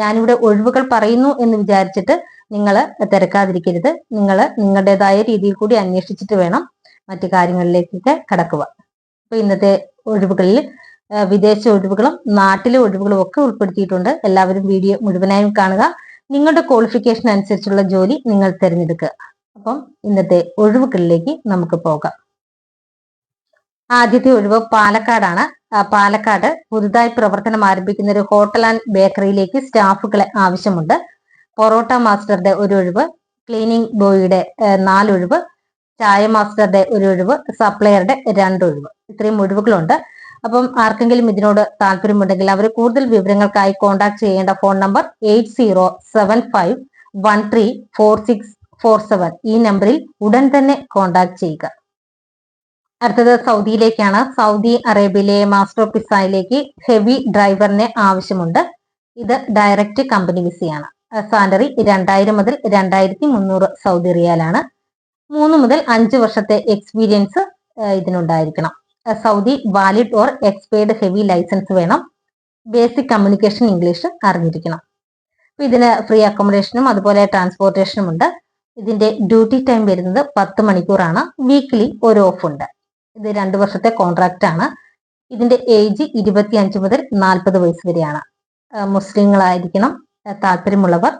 ഞാനിവിടെ ഒഴിവുകൾ പറയുന്നു എന്ന് വിചാരിച്ചിട്ട് നിങ്ങൾ തിരക്കാതിരിക്കരുത്. നിങ്ങൾ നിങ്ങളുടേതായ രീതിയിൽ കൂടി അന്വേഷിച്ചിട്ട് വേണം മറ്റു കാര്യങ്ങളിലേക്കൊക്കെ കടക്കുക അപ്പൊ ഇന്നത്തെ ഒഴിവുകളിൽ വിദേശ ഒഴിവുകളും നാട്ടിലെ ഒഴിവുകളും ഒക്കെ ഉൾപ്പെടുത്തിയിട്ടുണ്ട്. എല്ലാവരും വീഡിയോ മുഴുവനായും കാണുക. നിങ്ങളുടെ ക്വാളിഫിക്കേഷൻ അനുസരിച്ചുള്ള ജോലി നിങ്ങൾ തിരഞ്ഞെടുക്കുക. അപ്പം ഇന്നത്തെ ഒഴിവുകളിലേക്ക് നമുക്ക് പോകാം. ആദ്യത്തെ ഒഴിവ് പാലക്കാടാണ്. പാലക്കാട് പുതുതായി പ്രവർത്തനം ആരംഭിക്കുന്ന ഒരു ഹോട്ടൽ ആൻഡ് ബേക്കറിയിലേക്ക് സ്റ്റാഫുകളെ ആവശ്യമുണ്ട്. പൊറോട്ട മാസ്റ്ററുടെ ഒരു ഒഴിവ് ക്ലീനിങ് ബോയിയുടെ നാലൊഴിവ് ചായ മാസ്റ്ററുടെ ഒരു ഒഴിവ് സപ്ലയറുടെ രണ്ടൊഴിവ്. ഇത്രയും ഒഴിവുകളുണ്ട്. അപ്പം ആർക്കെങ്കിലും ഇതിനോട് താല്പര്യമുണ്ടെങ്കിൽ അവർ കൂടുതൽ വിവരങ്ങൾക്കായി കോൺടാക്ട് ചെയ്യേണ്ട phone number eight zero seven five one three four six four seven ഈ നമ്പറിൽ ഉടൻ തന്നെ കോൺടാക്ട് ചെയ്യുക. അടുത്തത് സൗദിയിലേക്കാണ്. സൗദി അറേബ്യയിലെ മാസ്റ്റർ പിസയിലേക്ക് ഹെവി ഡ്രൈവറിനെ ആവശ്യമുണ്ട്. ഇത് ഡയറക്റ്റ് കമ്പനി വിസയാണ് സാലറി രണ്ടായിരം മുതൽ രണ്ടായിരത്തി മുന്നൂറ് സൗദി റിയാലാണ്. മൂന്ന് മുതൽ അഞ്ച് വർഷത്തെ experience ഇതിനുണ്ടായിരിക്കണം. Saudi valid or expired heavy licence വേണം. ബേസിക് കമ്മ്യൂണിക്കേഷൻ ഇംഗ്ലീഷ് അറിഞ്ഞിരിക്കണം. അപ്പൊ ഇതിന് ഫ്രീ അക്കോമഡേഷനും അതുപോലെ ട്രാൻസ്പോർട്ടേഷനും ഉണ്ട്. ഇതിന്റെ ഡ്യൂട്ടി ടൈം വരുന്നത് പത്ത് മണിക്കൂറാണ്. വീക്കിലി ഒരു ഓഫ് ഉണ്ട്. ഇത് രണ്ട് വർഷത്തെ കോൺട്രാക്റ്റ് ആണ്. ഇതിന്റെ ഏജ് ഇരുപത്തി അഞ്ച് മുതൽ നാൽപ്പത് വയസ്സ് വരെയാണ്. മുസ്ലിങ്ങളായിരിക്കണം. താല്പര്യമുള്ളവർ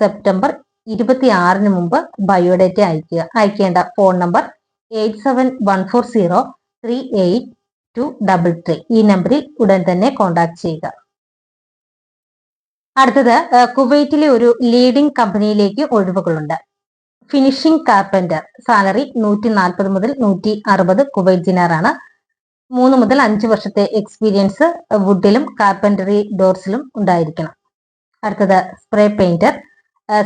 സെപ്റ്റംബർ ഇരുപത്തി ആറിന് മുമ്പ് ബയോഡേറ്റ അയക്കുക. അയക്കേണ്ട phone number eight seven one four zero three eight two double three ഈ നമ്പറിൽ ഉടൻ തന്നെ കോൺടാക്ട് ചെയ്യുക. അടുത്തത് കുവൈറ്റിലെ ഒരു ലീഡിംഗ് കമ്പനിയിലേക്ക് ഒഴിവുകളുണ്ട്. ഫിനിഷിംഗ് കാർപ്പന്റർ സാലറി നൂറ്റി നാൽപ്പത് മുതൽ നൂറ്റി അറുപത് കുവൈറ്റ് ദിനാറാണ് മൂന്ന് മുതൽ അഞ്ച് വർഷത്തെ എക്സ്പീരിയൻസ് വുഡിലും കാർപ്പന്ററി ഡോർസിലും ഉണ്ടായിരിക്കണം. അടുത്തത് സ്പ്രേ പെയിന്റർ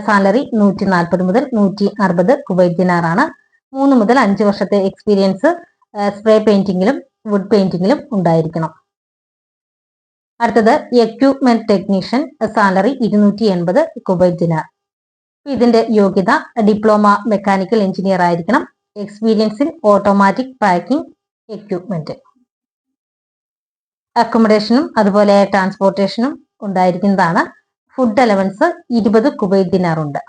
സാലറി നൂറ്റി നാൽപ്പത് മുതൽ നൂറ്റി അറുപത് കുവൈറ്റ് ദിനാറാണ് മൂന്ന് മുതൽ അഞ്ച് വർഷത്തെ എക്സ്പീരിയൻസ് സ്പ്രേ പെയിന്റിങ്ങിലും വുഡ് പെയിന്റിങ്ങിലും ഉണ്ടായിരിക്കണം. അടുത്തത് എക്യൂപ്മെന്റ് ടെക്നീഷ്യൻ സാലറി ഇരുന്നൂറ്റി എൺപത് കുവൈറ്റ് ദിനാർ ഇതിന്റെ യോഗ്യത ഡിപ്ലോമ മെക്കാനിക്കൽ എഞ്ചിനീയർ ആയിരിക്കണം. Experience in automatic packing equipment അക്കോമഡേഷനും അതുപോലെ ട്രാൻസ്പോർട്ടേഷനും ഉണ്ടായിരിക്കുന്നതാണ്. ഫുഡ് അലവൻസ് ഇരുപത് കുവൈറ്റ് ദിനാർ ഉണ്ട്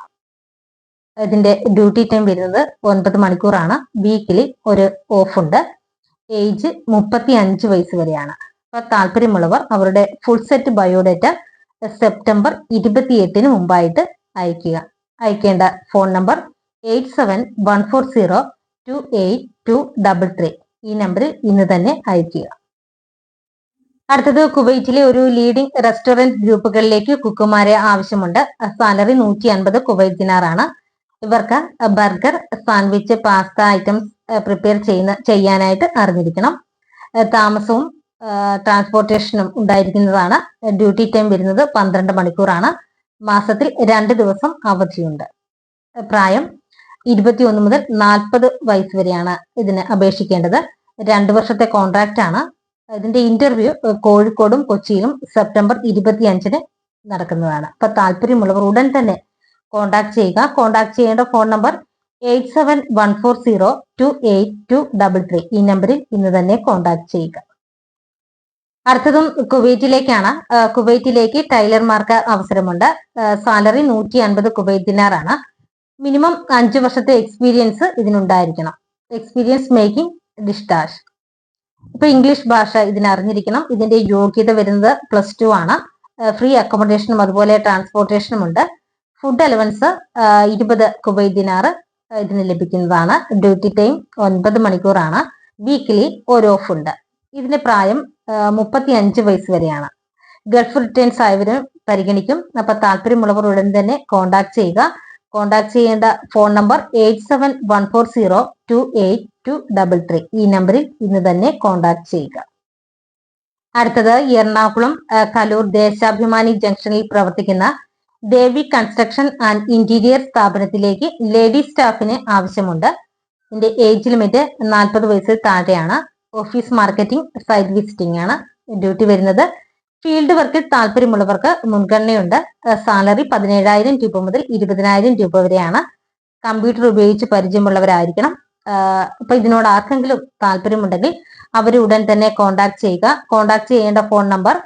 ഇതിന്റെ ഡ്യൂട്ടി ടൈം വരുന്നത് ഒൻപത് മണിക്കൂറാണ്. വീക്കിലി ഒരു ഓഫ് ഉണ്ട്. ഏജ് മുപ്പത്തി അഞ്ച് വയസ്സ് വരെയാണ്. അപ്പൊ താല്പര്യമുള്ളവർ അവരുടെ ഫുൾ സെറ്റ് ബയോഡേറ്റ സെപ്റ്റംബർ ഇരുപത്തിയെട്ടിന് മുമ്പായിട്ട് അയക്കുക അയക്കേണ്ട phone number eight seven one four zero two eight two double three. ഈ നമ്പറിൽ ഇന്ന് തന്നെ അയക്കുക അടുത്തത് കുവൈറ്റിലെ ഒരു ലീഡിംഗ് റെസ്റ്റോറന്റ് ഗ്രൂപ്പുകളിലേക്ക് കുക്കുമാരെ ആവശ്യമുണ്ട്. സാലറി നൂറ്റി അൻപത് കുവൈറ്റ് ദിനാറാണ്. ഇവർക്ക് burger sandwich pasta items prepare ചെയ്യുന്ന ചെയ്യാനായിട്ട് അറിഞ്ഞിരിക്കണം. താമസവും ട്രാൻസ്പോർട്ടേഷനും ഉണ്ടായിരിക്കുന്നതാണ്. ഡ്യൂട്ടി ടൈം വരുന്നത് പന്ത്രണ്ട് മണിക്കൂറാണ്. മാസത്തിൽ രണ്ട് ദിവസം അവധിയുണ്ട്. പ്രായം ഇരുപത്തിയൊന്ന് മുതൽ നാൽപ്പത് വയസ്സ് വരെയാണ് ഇതിന് അപേക്ഷിക്കേണ്ടത്. രണ്ട് വർഷത്തെ കോൺട്രാക്റ്റ് ആണ്. ഇതിന്റെ ഇന്റർവ്യൂ കോഴിക്കോടും കൊച്ചിയിലും സെപ്റ്റംബർ ഇരുപത്തി അഞ്ചിന് നടക്കുന്നതാണ്. അപ്പൊ താല്പര്യമുള്ളവർ ഉടൻ തന്നെ കോൺടാക്ട് ചെയ്യുക. കോൺടാക്ട് ചെയ്യേണ്ട phone number eight seven one four zero two eight two double three ഈ നമ്പറിൽ ഇന്ന് തന്നെ കോൺടാക്ട് ചെയ്യുക. അടുത്തതും കുവൈറ്റിലേക്കാണ്. കുവൈറ്റിലേക്ക് ടൈലർമാർക്ക് അവസരമുണ്ട്. സാലറി നൂറ്റി അൻപത് കുവൈറ്റ് ദിനാറാണ്. മിനിമം അഞ്ചു വർഷത്തെ എക്സ്പീരിയൻസ് ഇതിനുണ്ടായിരിക്കണം. എക്സ്പീരിയൻസ് മേക്കിംഗ് ഡിഷ്ടാഷ്. ഇപ്പൊ ഇംഗ്ലീഷ് ഭാഷ ഇതിനറിഞ്ഞിരിക്കണം. ഇതിന്റെ യോഗ്യത വരുന്നത് പ്ലസ് ടു ആണ്. ഫ്രീ അക്കോമഡേഷനും അതുപോലെ ട്രാൻസ്പോർട്ടേഷനും ഉണ്ട്. ഫുഡ് അലവൻസ് ഇരുപത് കുവൈറ്റ് ദിനാറ് ഇതിന് ലഭിക്കുന്നതാണ്. ഡ്യൂട്ടി ടൈം ഒൻപത് മണിക്കൂറാണ്. വീക്കിലി ഒരു ഓഫ് ഉണ്ട്. ഇതിന്റെ പ്രായം മുപ്പത്തി അഞ്ച് വയസ്സ് വരെയാണ്. ഗൾഫ് റിട്ടേൺസ് ആയവരും പരിഗണിക്കും. അപ്പൊ താല്പര്യമുള്ളവർ ഉടൻ തന്നെ കോൺടാക്ട് ചെയ്യുക. കോൺടാക്ട് ചെയ്യേണ്ട phone number eight seven one four zero two eight two double three. ഈ നമ്പറിൽ ഇന്ന് തന്നെ കോൺടാക്ട് ചെയ്യുക. അടുത്തത് എറണാകുളം കലൂർ ദേശാഭിമാനി ജംഗ്ഷനിൽ പ്രവർത്തിക്കുന്ന ദേവി കൺസ്ട്രക്ഷൻ ആൻഡ് ഇന്റീരിയർ സ്ഥാപനത്തിലേക്ക് ലേഡി സ്റ്റാഫിന് ആവശ്യമുണ്ട്. ഇതിന്റെ ഏജ് ലിമിറ്റ് നാൽപ്പത് വയസ്സിൽ താഴെയാണ്. ഓഫീസ് മാർക്കറ്റിംഗ് സൈറ്റ് വിസിറ്റിംഗ് ആണ് ഡ്യൂട്ടി വരുന്നത്. ഫീൽഡ് വർക്കിൽ താല്പര്യമുള്ളവർക്ക് മുൻഗണനയുണ്ട്. സാലറി പതിനേഴായിരം രൂപ മുതൽ ഇരുപതിനായിരം രൂപ വരെയാണ്. കമ്പ്യൂട്ടർ ഉപയോഗിച്ച് പരിചയമുള്ളവരായിരിക്കണം. ഇപ്പൊ ഇതിനോട് ആർക്കെങ്കിലും താല്പര്യമുണ്ടെങ്കിൽ അവർ ഉടൻ തന്നെ കോൺടാക്ട് ചെയ്യുക. കോൺടാക്ട് ചെയ്യേണ്ട phone number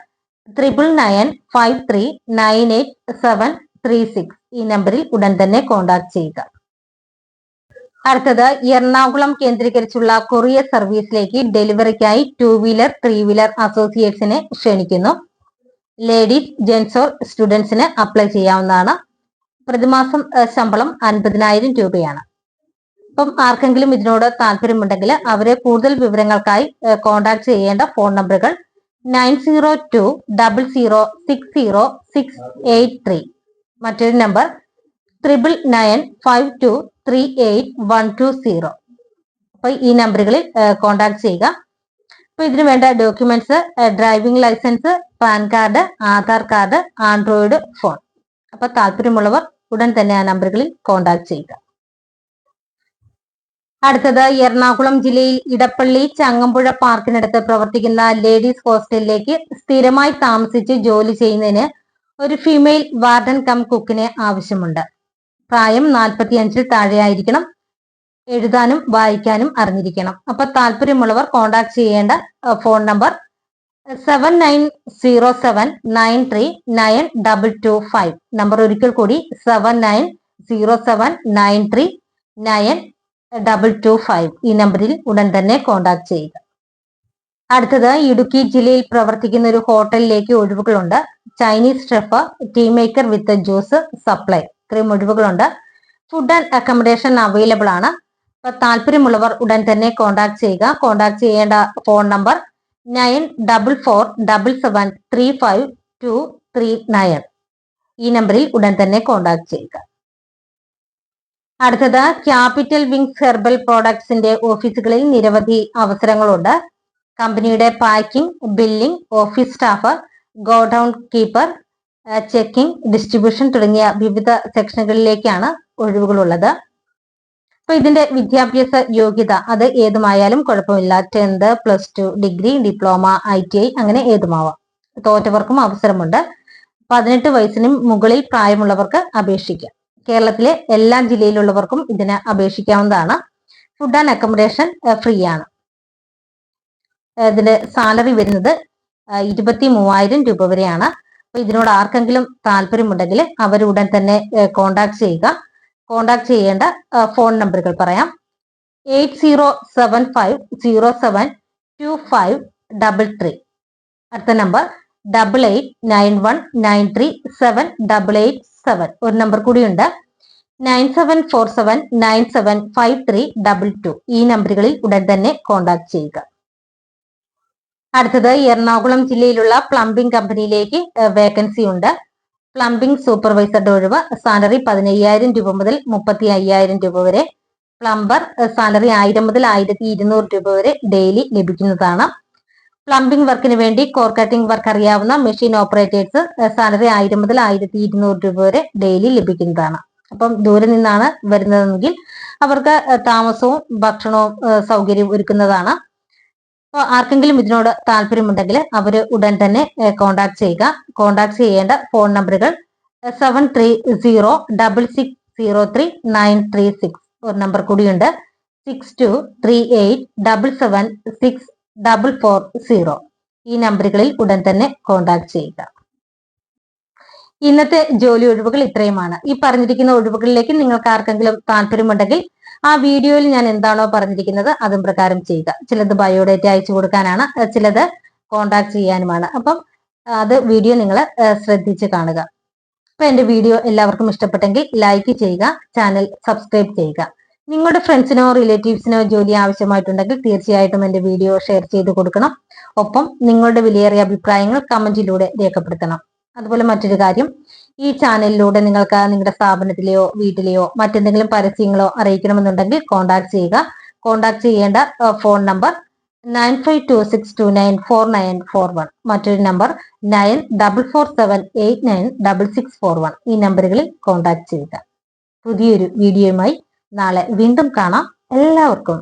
triple nine five three nine eight seven three six ഈ നമ്പറിൽ ഉടൻ തന്നെ കോൺടാക്ട് ചെയ്യുക. അടുത്തത് എറണാകുളം കേന്ദ്രീകരിച്ചുള്ള കൊറിയർ സർവീസിലേക്ക് ഡെലിവറിക്കായി ടൂ വീലർ ത്രീ വീലർ അസോസിയേറ്റ്സിനെ ക്ഷണിക്കുന്നു. ലേഡീസ് ജെൻസ് ഓർ സ്റ്റുഡൻസിന് അപ്ലൈ ചെയ്യാവുന്നതാണ്. പ്രതിമാസം ശമ്പളം അൻപതിനായിരം രൂപയാണ്. അപ്പം ആർക്കെങ്കിലും ഇതിനോട് താല്പര്യമുണ്ടെങ്കിൽ അവരെ കൂടുതൽ വിവരങ്ങൾക്കായി കോൺടാക്ട് ചെയ്യേണ്ട ഫോൺ നമ്പറുകൾ nine zero two double zero six zero six eight three മറ്റൊരു number triple nine five two three eight one two zero അപ്പൊ ഈ നമ്പറുകളിൽ കോൺടാക്ട് ചെയ്യുക. അപ്പൊ ഇതിനു വേണ്ട documents driving licence PAN card Aadhaar card Android phone. അപ്പൊ താല്പര്യമുള്ളവർ ഉടൻ തന്നെ ആ നമ്പറുകളിൽ കോൺടാക്ട് ചെയ്യുക. അടുത്തത് എറണാകുളം ജില്ലയിൽ ഇടപ്പള്ളി ചങ്ങമ്പുഴ പാർക്കിനടുത്ത് പ്രവർത്തിക്കുന്ന ലേഡീസ് ഹോസ്റ്റലിലേക്ക് സ്ഥിരമായി താമസിച്ച് ജോലി ചെയ്യുന്നതിന് ഒരു ഫീമെയിൽ വാർഡൻ കം കുക്കിനെ ആവശ്യമുണ്ട്. പ്രായം നാൽപ്പത്തിയഞ്ചിൽ താഴെയായിരിക്കണം. എഴുതാനും വായിക്കാനും അറിഞ്ഞിരിക്കണം. അപ്പൊ താല്പര്യമുള്ളവർ കോൺടാക്ട് ചെയ്യേണ്ട phone number seven nine zero seven nine three nine double two five number ഒരിക്കൽ കൂടി seven nine zero seven nine three nine double two five ഈ നമ്പറിൽ ഉടൻ തന്നെ കോൺടാക്ട് ചെയ്യുക. അടുത്തത് ഇടുക്കി ജില്ലയിൽ പ്രവർത്തിക്കുന്ന ഒരു ഹോട്ടലിലേക്ക് ഒഴിവുകളുണ്ട്. Chinese chef tea maker with juice supply ഇത്രയും ഒഴിവുകളുണ്ട്. ഫുഡ് ആൻഡ് അക്കോമഡേഷൻ അവൈലബിൾ ആണ്. അപ്പൊ താല്പര്യമുള്ളവർ ഉടൻ തന്നെ കോൺടാക്ട് ചെയ്യുക. കോൺടാക്ട് ചെയ്യേണ്ട phone number nine double four double seven three five two three nine ഈ നമ്പറിൽ ഉടൻ തന്നെ കോൺടാക്ട് ചെയ്യുക. അടുത്തത് ക്യാപിറ്റൽ വിങ്സ് ഹെർബൽ പ്രോഡക്ട്സിന്റെ ഓഫീസുകളിൽ നിരവധി അവസരങ്ങളുണ്ട്. കമ്പനിയുടെ packing billing office staff godown keeper checking distribution തുടങ്ങിയ വിവിധ സെക്ഷനുകളിലേക്കാണ് ഒഴിവുകളുള്ളത്. അപ്പൊ ഇതിന്റെ വിദ്യാഭ്യാസ യോഗ്യത അത് ഏതുമായാലും കുഴപ്പമില്ല. Tenth plus two degree diploma I T I അങ്ങനെ ഏതുമാവാം. തോറ്റവർക്കും അവസരമുണ്ട്. പതിനെട്ട് വയസ്സിനും മുകളിൽ പ്രായമുള്ളവർക്ക് അപേക്ഷിക്കാം. കേരളത്തിലെ എല്ലാ ജില്ലയിലുള്ളവർക്കും ഇതിന് അപേക്ഷിക്കാവുന്നതാണ്. ഫുഡ് ആൻഡ് അക്കോമഡേഷൻ ഫ്രീ ആണ്. ഇതിന്റെ സാലറി വരുന്നത് ഇരുപത്തി മൂവായിരം രൂപ വരെയാണ്. അപ്പൊ ഇതിനോട് ആർക്കെങ്കിലും താല്പര്യമുണ്ടെങ്കിൽ അവർ ഉടൻ തന്നെ കോണ്ടാക്ട് ചെയ്യുക. കോണ്ടാക്ട് ചെയ്യേണ്ട ഫോൺ നമ്പറുകൾ പറയാം. Eight zero seven five zero seven two five double three. അടുത്ത number double eight nine one nine three seven double eight seven. ഒരു നമ്പർ കൂടിയുണ്ട്. Nine seven four seven nine seven five three double two. ഈ നമ്പറുകളിൽ ഉടൻ തന്നെ contact ചെയ്യുക. അടുത്തത് എറണാകുളം ജില്ലയിലുള്ള പ്ലംബിംഗ് കമ്പനിയിലേക്ക് വേക്കൻസി ഉണ്ട്. പ്ലംബിംഗ് സൂപ്പർവൈസറുടെ ഒഴിവ് സാലറി പതിനയ്യായിരം രൂപ മുതൽ മുപ്പത്തി അയ്യായിരം രൂപ വരെ. പ്ലംബർ സാലറി ആയിരം മുതൽ ആയിരത്തി ഇരുന്നൂറ് രൂപ വരെ ഡെയിലി ലഭിക്കുന്നതാണ്. പ്ലംബിംഗ് വർക്കിന് വേണ്ടി കോർ കട്ടിംഗ് വർക്ക് അറിയാവുന്ന മെഷീൻ ഓപ്പറേറ്റേഴ്സ് സാലറി ആയിരം മുതൽ ആയിരത്തി ഇരുന്നൂറ് രൂപ വരെ ഡെയിലി ലഭിക്കുന്നതാണ്. അപ്പം ദൂരെ നിന്നാണ് വരുന്നതെങ്കിൽ അവർക്ക് താമസവും ഭക്ഷണവും സൗകര്യവും ഒരുക്കുന്നതാണ്. അപ്പോൾ ആർക്കെങ്കിലും ഇതിനോട് താല്പര്യമുണ്ടെങ്കിൽ അവർ ഉടൻ തന്നെ കോൺടാക്ട് ചെയ്യുക. കോൺടാക്ട് ചെയ്യേണ്ട ഫോൺ നമ്പറുകൾ seven three zero double six zero three nine three six ഒരു നമ്പർ കൂടിയുണ്ട്. Six two three eight double seven six double four zero ഈ നമ്പറുകളിൽ ഉടൻ തന്നെ കോൺടാക്ട് ചെയ്യുക. ഇന്നത്തെ ജോലി ഒഴിവുകൾ ഇത്രയുമാണ്. ഈ പറഞ്ഞിരിക്കുന്ന ഒഴിവുകളിലേക്ക് നിങ്ങൾക്ക് ആർക്കെങ്കിലും താല്പര്യമുണ്ടെങ്കിൽ ആ വീഡിയോയിൽ ഞാൻ എന്താണോ പറഞ്ഞിരിക്കുന്നത് അതും പ്രകാരം ചെയ്യുക. ചിലത് ബയോഡേറ്റ അയച്ചു കൊടുക്കാനാണ് ചിലത് കോണ്ടാക്ട് ചെയ്യാനുമാണ്. അപ്പം അത് വീഡിയോ നിങ്ങൾ ശ്രദ്ധിച്ച് കാണുക. അപ്പൊ എന്റെ വീഡിയോ എല്ലാവർക്കും ഇഷ്ടപ്പെട്ടെങ്കിൽ ലൈക്ക് ചെയ്യുക ചാനൽ സബ്സ്ക്രൈബ് ചെയ്യുക. നിങ്ങളുടെ ഫ്രണ്ട്സിനോ റിലേറ്റീവ്സിനോ ജോലി ആവശ്യമായിട്ടുണ്ടെങ്കിൽ തീർച്ചയായിട്ടും എന്റെ വീഡിയോ ഷെയർ ചെയ്ത് കൊടുക്കണം. ഒപ്പം നിങ്ങളുടെ വിലയേറിയ അഭിപ്രായങ്ങൾ കമന്റിലൂടെ രേഖപ്പെടുത്തണം. അതുപോലെ മറ്റൊരു കാര്യം ഈ ചാനലിലൂടെ നിങ്ങൾക്ക് നിങ്ങളുടെ സ്ഥാപനത്തിലെയോ വീട്ടിലെയോ മറ്റെന്തെങ്കിലും പരസ്യങ്ങളോ അറിയിക്കണമെന്നുണ്ടെങ്കിൽ കോൺടാക്ട് ചെയ്യുക. കോൺടാക്ട് ചെയ്യേണ്ട phone number nine five two six two nine four nine four one മറ്റൊരു number nine double four seven eight nine double six four one ഈ നമ്പറുകളിൽ കോൺടാക്ട് ചെയ്യുക പുതിയൊരു വീഡിയോയുമായി നാളെ വീണ്ടും കാണാം. എല്ലാവർക്കും